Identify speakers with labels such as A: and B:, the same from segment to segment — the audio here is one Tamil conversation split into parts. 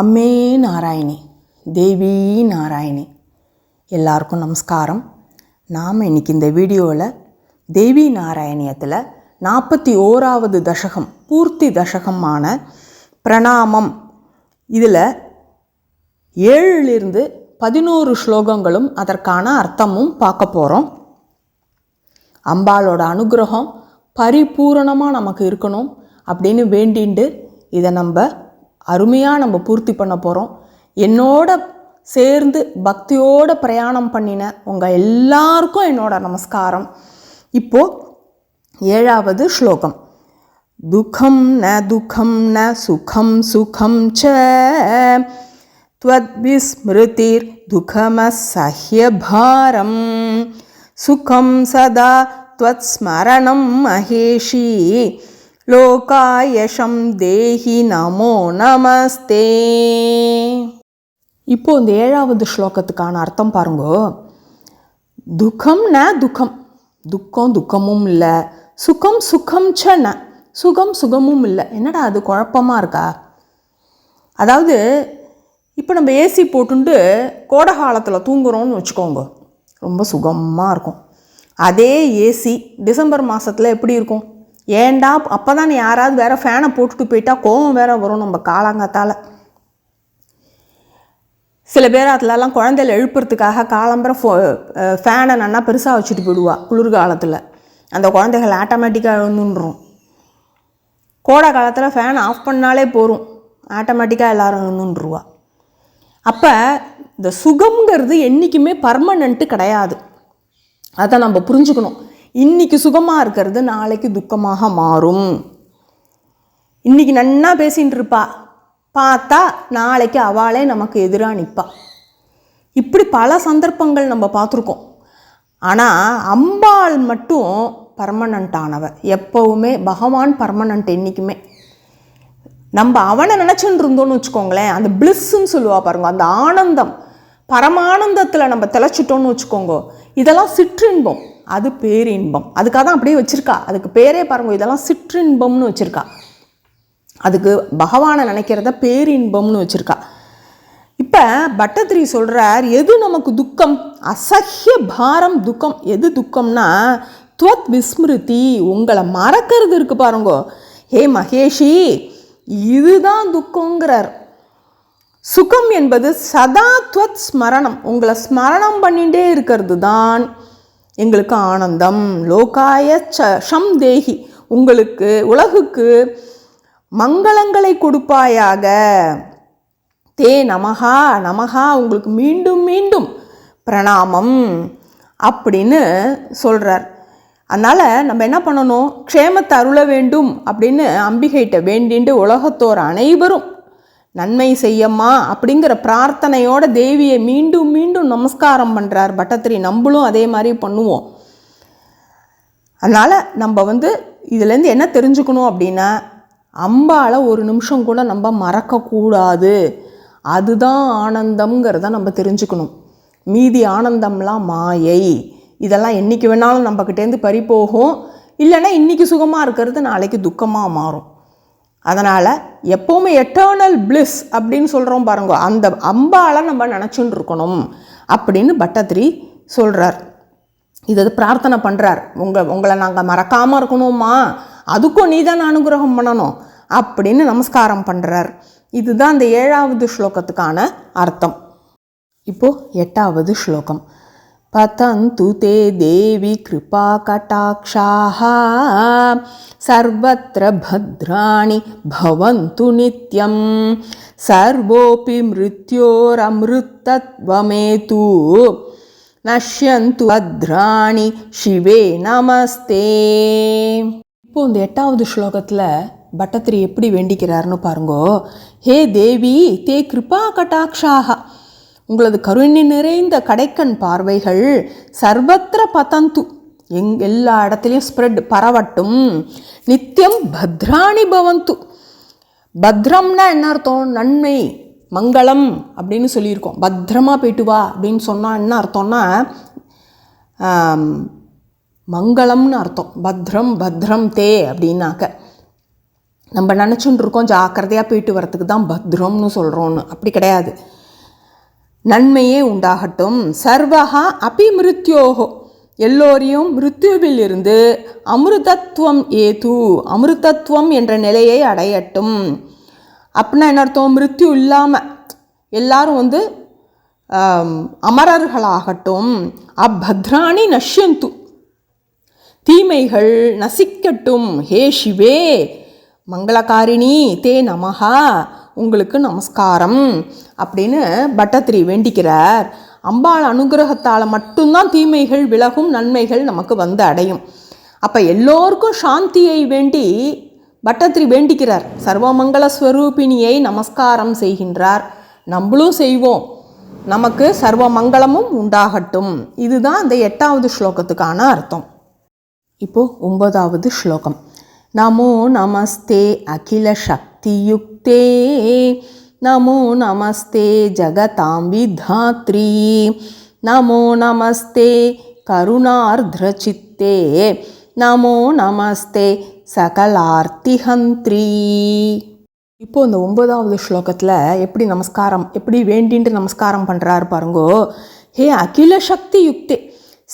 A: அம்மே நாராயணி தேவி நாராயணி. எல்லாருக்கும் நமஸ்காரம். நாம் இன்றைக்கி இந்த வீடியோவில் தேவி நாராயணியத்தில் நாற்பத்தி ஓராவது தசகம் பூர்த்தி தசகமான பிரணாமம். இதில் ஏழிலிருந்து பதினோரு ஸ்லோகங்களும் அதற்கான அர்த்தமும் பார்க்க போகிறோம் அம்பாளோட அனுகிரகம் பரிபூரணமாக நமக்கு இருக்கணும் அப்படின்னு வேண்டிண்டு இதை நம்ம அருமையாக நம்ம பூர்த்தி பண்ண போகிறோம் என்னோட சேர்ந்து பக்தியோட பிரயாணம் பண்ணின உங்கள் எல்லாருக்கும் என்னோட நமஸ்காரம் இப்போது ஏழாவது ஸ்லோகம் துக்கம் ந துக்கம் ந சுகம் சுகம் ச त्वद्विस्मृतिर् दुःखमसह्यभारं सुखं सदा त्वत्स्मरणं महेशी லோகாயஷம் தேஹி நமோ நமஸ்தே இப்போ இந்த ஏழாவது ஸ்லோகத்துக்கான அர்த்தம் பாருங்கோ. துக்கம் ந துக்கம். துக்கம் துக்கமும் இல்லை. சுகம் சுகம் ச ந. சுகம் சுகமும் இல்லை. என்னடா அது குழப்பமாக இருக்கா? அதாவது இப்போ நம்ம ஏசி போட்டுண்டு கோடை காலத்தில் தூங்குறோம்னு வச்சுக்கோங்க. ரொம்ப சுகமாக இருக்கும். அதே ஏசி டிசம்பர் மாதத்தில் எப்படி இருக்கும்? ஏன்டா? அப்போ தான் யாராவது வேறு ஃபேனை போட்டுட்டு போயிட்டா கோவம் வேற வரும் நம்ம காலாங்கத்தால். சில பேர் அதிலலாம் குழந்தையில எழுப்புறதுக்காக காலம்பரம் ஃபோ ஃபேனை நன்னா பெருசாக வச்சுட்டு போயிடுவா குளிர்காலத்தில். அந்த குழந்தைகள் ஆட்டோமேட்டிக்காக எழுந்துன்றோம். கோடை காலத்தில் ஃபேன் ஆஃப் பண்ணாலே போகும் ஆட்டோமேட்டிக்காக எல்லோரும் எழுந்துருவா அப்போ இந்த சுகம்ங்கிறது என்றைக்குமே பர்மனண்ட்டு கிடையாது. அதை நம்ம புரிஞ்சுக்கணும். இன்றைக்கி சுகமாக இருக்கிறது நாளைக்கு துக்கமாக மாறும். இன்றைக்கி நன்னா பேசிகிட்டு இருப்பா. பார்த்தா நாளைக்கு அவளே நமக்கு எதிராக நிற்பா இப்படி பல சந்தர்ப்பங்கள் நம்ம பார்த்துருக்கோம். ஆனால் அம்பாள் மட்டும் பர்மனண்ட் ஆனவ. எப்போவுமே பகவான் பர்மனண்ட் என்றைக்குமே நம்ம அவனை நினச்சின்னு இருந்தோம்னு வச்சுக்கோங்களேன் அந்த பிளிஸ்ஸுன்னு சொல்லுவா பாருங்க அந்த ஆனந்தம் பரமானந்தத்தில் நம்ம திளைச்சிட்டோம்னு வச்சுக்கோங்க. இதெல்லாம் சிற்றின்பம். அது பேரின்பம். அதுக்காக தான் அப்படியே வச்சுருக்கா. அதுக்கு பேரே பாருங்க இதெல்லாம் சிற்றின்பம்னு வச்சுருக்கா. அதுக்கு பகவானை நினைக்கிறத பேரின்பம்னு வச்சுருக்கா. இப்போ பட்டத்திரி சொல்கிறார் எது நமக்கு துக்கம்? அசஹ்ய பாரம் துக்கம். எது துக்கம்னா துவத் விஸ்மிருதி. உங்களை மறக்கிறது இருக்குது பாருங்கோ. ஹே மகேஷி இதுதான் துக்கங்கிறார் சுகம் என்பது சதா துவத் ஸ்மரணம். உங்களை ஸ்மரணம் பண்ணிகிட்டே இருக்கிறது தான் எங்களுக்கு ஆனந்தம். லோகாய ச தேகி உங்களுக்கு உலகுக்கு மங்களங்களை கொடுப்பாயாக. தே நமகா நமகா உங்களுக்கு மீண்டும் மீண்டும் பிரணாமம் அப்படின்னு சொல்கிறார் அதனால் நம்ம என்ன பண்ணணும்? க்ஷேமத்தை அருள வேண்டும் அப்படின்னு அம்பிகைகிட்ட வேண்டிண்டு உலகத்தோர் அனைவரும் நன்மை செய்யம்மா அப்படிங்கிற பிரார்த்தனையோட தேவியை மீண்டும் மீண்டும் நமஸ்காரம் பண்ணுறார் பட்டத்திரி. நம்மளும் அதே மாதிரி பண்ணுவோம். அதனால் நம்ம வந்து இதுலேருந்து என்ன தெரிஞ்சுக்கணும் அப்படின்னா அம்பால் ஒரு நிமிஷம் கூட நம்ம மறக்கக்கூடாது. அதுதான் ஆனந்தம்ங்கிறத நம்ம தெரிஞ்சுக்கணும். மீதி ஆனந்தம்லாம் மாயை. இதெல்லாம் என்றைக்கு வேணாலும் நம்மக்கிட்டேருந்து பறி போகும் இல்லைன்னா இன்றைக்கி சுகமாக இருக்கிறது நாளைக்கு துக்கமாக மாறும். அதனால் எப்போவுமே எட்டர்னல் பிளிஸ் அப்படின்னு சொல்கிறோம் பாருங்க. அந்த அம்பால நம்ம நினச்சின்னு இருக்கணும் அப்படின்னு பட்டத்திரி சொல்கிறார் இது பிரார்த்தனை பண்ணுறார் உங்கள் உங்களை நாங்கள் மறக்காமல் இருக்கணுமா அதுக்கும் நீ தான் அனுகிரகம் பண்ணணும் அப்படின்னு நமஸ்காரம் பண்ணுறார் இதுதான் அந்த ஏழாவது ஸ்லோகத்துக்கான அர்த்தம். இப்போது எட்டாவது ஸ்லோகம். पतन्तु ते देवि कृपाकटाक्षाः सर्वत्र भद्राणि भवन्तु नित्यं सर्वोऽपि मृत्योरमृतत्वमेतु நஷ்யந்து பத்ராணி சிவே நமஸ்தே இப்போ இந்த எட்டாவது ஸ்லோகத்தில் பட்டத்திரி எப்படி வேண்டிக்கிறாருன்னு பாருங்கோ ஹே தேவி தே கிருபா கட்டாட்சாக உங்களது கருணை நிறைந்த கடைக்கண் பார்வைகள் சர்வத்திர பதந்து. எங் எல்லா இடத்துலையும் ஸ்ப்ரெட் பரவட்டும். நித்தியம் பத்ராணி பவந்து. பத்ரம்னா என்ன அர்த்தம்? நன்மை மங்களம் அப்படின்னு சொல்லியிருக்கோம். பத்திரமா போயிட்டு வா அப்படின்னு சொன்னால் என்ன அர்த்தம்னா மங்களம்னு அர்த்தம். பத்ரம் பத்ரம் தே அப்படின்னாக்க. நம்ம நினச்சிட்டு இருக்கோம் ஜாக்கிரதையாக போயிட்டு வரத்துக்கு தான் பத்ரம்னு சொல்கிறோன்னு அப்படி கிடையாது. நன்மையே உண்டாகட்டும். சர்வகா அபிமிருத்யோகோ. எல்லோரையும் மிருத்யுவில் இருந்து அமிர்தத்துவம் ஏது அமிர்தத்துவம் என்ற நிலையை அடையட்டும். அப்படின்னா என்ன அர்த்தம்? மிருத்யு இல்லாமல் எல்லாரும் வந்து அமரர்களாகட்டும். அபத்ராணி நஷ்யந்து. தீமைகள் நசிக்கட்டும். ஹே சிவே. மங்களகாரிணி தே நமகா உங்களுக்கு நமஸ்காரம் அப்படின்னு பட்டத்திரி வேண்டிக்கிறார். அம்பாள் அனுகிரகத்தால் மட்டும்தான் தீமைகள் விலகும் நன்மைகள் நமக்கு வந்து அடையும். அப்போ எல்லோருக்கும் சாந்தியை வேண்டி பட்டத்திரி வேண்டிக்கிறார். சர்வமங்கள ஸ்வரூபிணியை நமஸ்காரம் செய்கின்றார். நம்மளும் செய்வோம். நமக்கு சர்வ மங்களமும் உண்டாகட்டும். இதுதான் அந்த எட்டாவது ஸ்லோகத்துக்கான அர்த்தம். இப்போது ஒன்பதாவது ஸ்லோகம். நமோ நமஸ்தே அகில சக்தியுக் நமோ நமஸ்தே ஜகதாம்பி தாத்ரி நமோ நமஸ்தே கருணார்திரச்சித்தே நமோ நமஸ்தே சகலார்த்திஹந்திரி இப்போ இந்த ஒன்பதாவது ஸ்லோகத்தில் எப்படி நமஸ்காரம் எப்படி வேண்டின்ட்டு நமஸ்காரம் பண்ணுறாரு பாருங்கோ. ஹே அகில சக்தி யுக்தே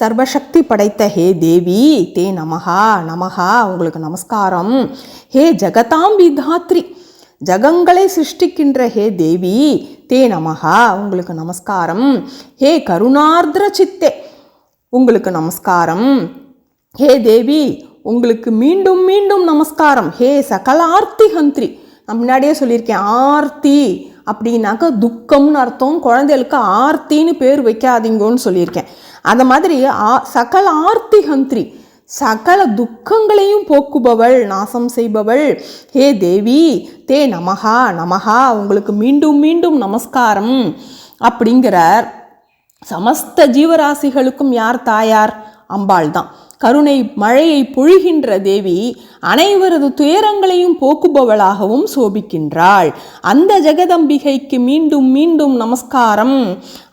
A: சர்வசக்தி படைத்த ஹே தேவி தே நமஹா நமஹா உங்களுக்கு நமஸ்காரம். ஹே ஜகதாம்பி தாத்ரி ஜகங்களை சிருஷ்டிக்கின்ற ஹே தேவி தே நமகா உங்களுக்கு நமஸ்காரம். ஹே கருணார்திர சித்தே உங்களுக்கு நமஸ்காரம். ஹே தேவி உங்களுக்கு மீண்டும் மீண்டும் நமஸ்காரம். ஹே சகல ஆர்த்தி ஹந்திரி நான் முன்னாடியே சொல்லியிருக்கேன் ஆர்த்தி அப்படின்னாக்கா துக்கம்னு அர்த்தம் குழந்தைகளுக்கு ஆர்த்தின்னு பேர் வைக்காதீங்கன்னு சொல்லியிருக்கேன். அந்த மாதிரி ஆ சகல ஆர்த்தி ஹந்திரி சகல துக்கங்களையும் போக்குபவள் நாசம் செய்பவள். ஹே தேவி தே நமகா நமகா உங்களுக்கு மீண்டும் மீண்டும் நமஸ்காரம். அப்படிங்கிறார். சமஸ்த ஜீவராசிகளுக்கும் யார் தாயார்? அம்பாள் தான் கருணை மழையை பொழிகின்ற தேவி அனைவரது துயரங்களையும் போக்குபவளாகவும் சோபிக்கின்றாள். அந்த ஜெகதம்பிகைக்கு மீண்டும் மீண்டும் நமஸ்காரம்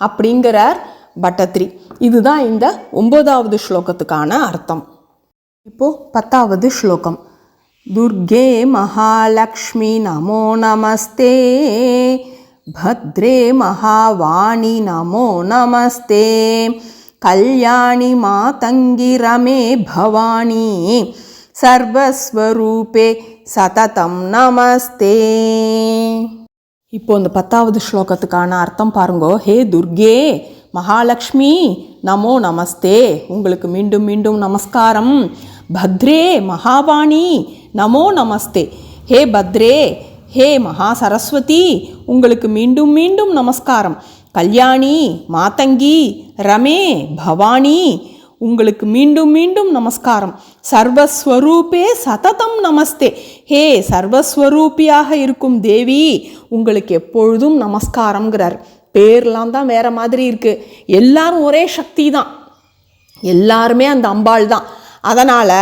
A: அப்படிங்கிறார் பட்டத்ரி. இதுதான் இந்த ஒன்பதாவது ஸ்லோகத்துக்கான அர்த்தம். இப்போ பத்தாவது ஸ்லோகம். துர்கே மகாலக்ஷ்மி நமோ நமஸ்தே பத்ரே மகாவாணி நமோ நமஸ்தே கல்யாணி மாதங்கி ரமே பவானி சர்வஸ்வரூபே சததம் நமஸ்தே. இப்போ இந்த பத்தாவது ஸ்லோகத்துக்கான அர்த்தம் பாருங்கோ. ஹே துர்கே மகாலக்ஷ்மி நமோ நமஸ்தே. உங்களுக்கு மீண்டும் மீண்டும் நமஸ்காரம். பத்ரே மகாவாணி நமோ நமஸ்தே. ஹே பத்ரே ஹே மகா சரஸ்வதி உங்களுக்கு மீண்டும் மீண்டும் நமஸ்காரம். கல்யாணி மாதங்கி ரமே பவானி உங்களுக்கு மீண்டும் மீண்டும் நமஸ்காரம். சர்வஸ்வரூபே சததம் நமஸ்தே. ஹே சர்வஸ்வரூபியாக இருக்கும் தேவி உங்களுக்கு எப்பொழுதும் நமஸ்காரம்ங்கிறார். பேர்லாம் தான் வேறு மாதிரி இருக்குது எல்லாரும் ஒரே சக்தி தான். எல்லாருமே அந்த அம்பாள் தான். அதனால்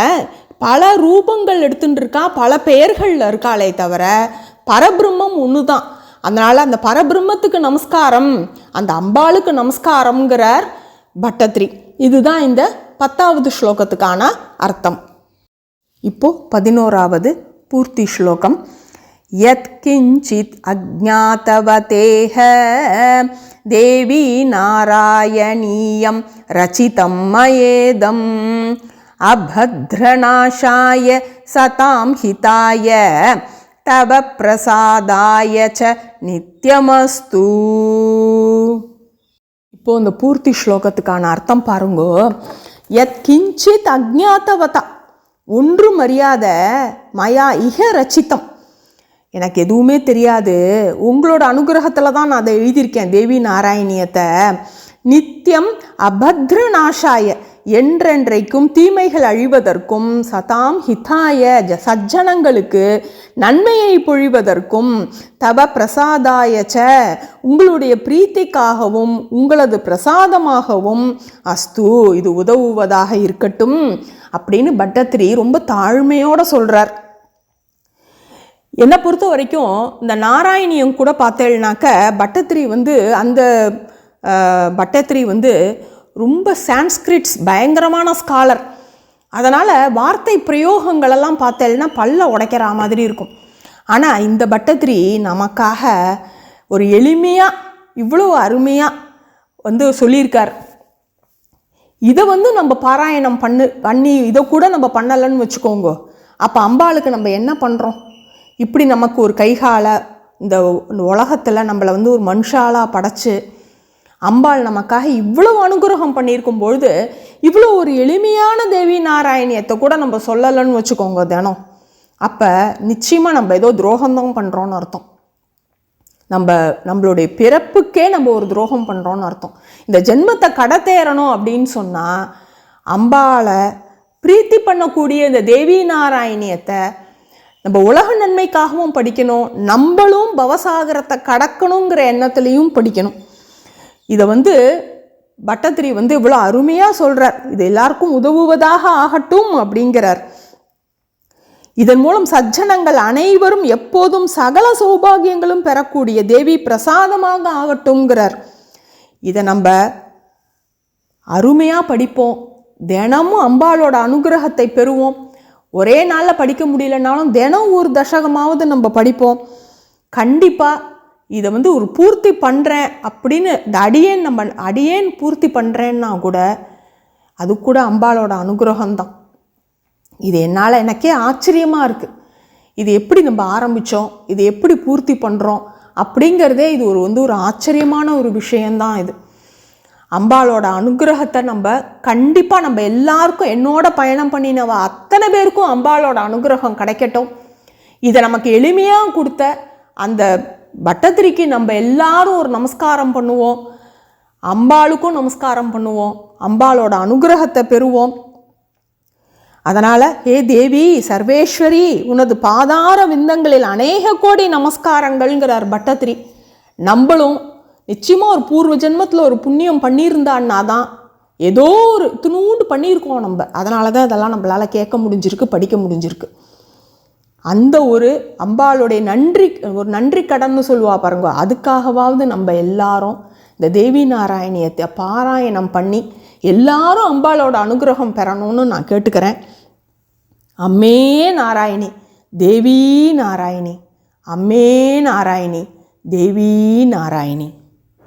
A: பல ரூபங்கள் எடுத்துட்டு இருக்கா பல பெயர்களில் இருக்காளே தவிர பரபிரம்மம் ஒன்று தான் அதனால் அந்த பரபிரம்மத்துக்கு நமஸ்காரம் அந்த அம்பாளுக்கு நமஸ்காரம்ங்கிறார் பட்டத்ரி. இதுதான் இந்த பத்தாவது ஸ்லோகத்துக்கான அர்த்தம். இப்போ பதினோராவது பூர்த்தி ஸ்லோகம். யத் கிஞ்சித் அஜாத்தவதேஹ தேவி நாராயணீயம் ரச்சிதம் अभद्रनाशाय सतां हिताय ஹிதாய தவ பிரசாதாய ச இப்போ இந்த பூர்த்தி ஸ்லோகத்துக்கான அர்த்தம் பாருங்கோ. எத் கிஞ்சித் அஜ்ஞாத்தவதா ஒன்றும் அறியாத மயா இக ரச்சித்தம். எனக்கு எதுவுமே தெரியாது. உங்களோட அனுகிரகத்தில் தான் நான் அதை எழுதியிருக்கேன் தேவி நாராயணியத்தை. நித்தியம் அபத்ரநாசாய என்றென்றைக்கும் தீமைகள் அழிவதற்கும் சதாம் ஹிதாய ஜ சஜ்ஜனங்களுக்கு நன்மையை பொழிவதற்கும் தவ பிரசாதாய ச உங்களுடைய பிரீத்திக்காகவும் உங்களது பிரசாதமாகவும் அஸ்து இது உதவுவதாக இருக்கட்டும் அப்படின்னு பட்டத்திரி ரொம்ப தாழ்மையோட சொல்கிறார் என்னை பொறுத்த வரைக்கும் இந்த நாராயணியம் கூட பார்த்தேன்னாக்க பட்டத்திரி வந்து அந்த பட்டத்திரி வந்து ரொம்ப சான்ஸ்கிரிட்ஸ் பயங்கரமான ஸ்காலர் அதனால் வார்த்தை பிரயோகங்களெல்லாம் பார்த்தேன்னா பல்ல உடைக்கிற மாதிரி இருக்கும். ஆனால் இந்த பட்டத்திரி நமக்காக ஒரு எளிமையாக இவ்வளோ அருமையாக வந்து சொல்லியிருக்கார். இதை வந்து நம்ம பாராயணம் பண்ணு பண்ணி இதை கூட நம்ம பண்ணலைன்னு வச்சுக்கோங்க. அப்போ அம்பாளுக்கு நம்ம என்ன பண்ணுறோம் இப்படி நமக்கு ஒரு கைகால இந்த உலகத்தில் நம்மளை வந்து ஒரு மனுஷாலாக படைச்சு அம்பாள் நமக்காக இவ்வளோ அனுகிரகம் பண்ணியிருக்கும் பொழுது இவ்வளோ ஒரு எளிமையான தேவி நாராயணியத்தை கூட நம்ம சொல்லலைன்னு வச்சுக்கோங்க தினம். அப்போ நிச்சயமாக நம்ம ஏதோ துரோகம்தான் பண்ணுறோன்னு அர்த்தம். நம்ம நம்மளுடைய பிறப்புக்கே நம்ம ஒரு துரோகம் பண்ணுறோன்னு அர்த்தம். இந்த ஜென்மத்தை கடத்தேறணும் அப்படின்னு சொன்னால் அம்பாளை பிரீத்தி பண்ணக்கூடிய இந்த தேவி நாராயணியத்தை நம்ம உலக நன்மைக்காகவும் படிக்கணும் நம்மளும் பவசாகரத்தை கடக்கணுங்கிற எண்ணத்துலேயும் படிக்கணும். இதை வந்து பட்டத்திரி வந்து இவ்வளோ அருமையாக சொல்கிறார் இது எல்லாருக்கும் உதவுவதாக ஆகட்டும் அப்படிங்கிறார். இதன் மூலம் சஜ்ஜனங்கள் அனைவரும் எப்போதும் சகல சௌபாகியங்களும் பெறக்கூடிய தேவி பிரசாதமாக ஆகட்டும்ங்கிறார். இதை நம்ம அருமையாக படிப்போம். தினமும் அம்பாளோட அனுகிரகத்தை பெறுவோம். ஒரே நாளில் படிக்க முடியலனாலும் தினம் ஒரு தசகமாவது நம்ம படிப்போம். கண்டிப்பாக இதை வந்து ஒரு பூர்த்தி பண்ணுறேன் அப்படின்னு இந்த அடியேன் நம்ம அடியேன் பூர்த்தி பண்ணுறேன்னா கூட அது கூட அம்பாளோட அனுகிரகம்தான். இது என்னால் எனக்கே ஆச்சரியமாக இருக்குது இது எப்படி நம்ம ஆரம்பித்தோம் இது எப்படி பூர்த்தி பண்ணுறோம் அப்படிங்கிறதே இது ஒரு வந்து ஒரு ஆச்சரியமான ஒரு விஷயந்தான் இது. அம்பாளோட அனுகிரகத்தை நம்ம கண்டிப்பாக நம்ம எல்லாருக்கும் என்னோட பயணம் பண்ணினவ அத்தனை பேருக்கும் அம்பாளோட அனுகிரகம் கிடைக்கட்டும். இதை நமக்கு எளிமையாக கொடுத்த அந்த பட்டத்திரிக்கு நம்ம எல்லாரும் ஒரு நமஸ்காரம் பண்ணுவோம். அம்பாளுக்கும் நமஸ்காரம் பண்ணுவோம். அம்பாளோட அனுகிரகத்தை பெறுவோம். அதனால் ஹே தேவி சர்வேஸ்வரி உனது பாதார விந்தங்களில் அநேக கோடி நமஸ்காரங்கள்ங்கிறார் பட்டத்திரி. நம்மளும் நிச்சயமாக ஒரு பூர்வ ஜென்மத்தில் ஒரு புண்ணியம் பண்ணியிருந்தான்னா தான் ஏதோ ஒரு துணூண்டு பண்ணியிருக்கோம் நம்ம. அதனால தான் இதெல்லாம் நம்மளால் கேட்க முடிஞ்சிருக்கு படிக்க முடிஞ்சிருக்கு. அந்த ஒரு அம்பாளுடைய நன்றி ஒரு நன்றி கடன்னு சொல்லுவா பாருங்க. அதுக்காகவாவது நம்ம எல்லாரும் இந்த தேவி நாராயணியத்தை பாராயணம் பண்ணி எல்லாரும் அம்பாளோட அனுகிரகம் பெறணும்னு நான் கேட்டுக்கிறேன். அம்மே நாராயணி தேவி நாராயணி அம்மே நாராயணி தேவி நாராயணி.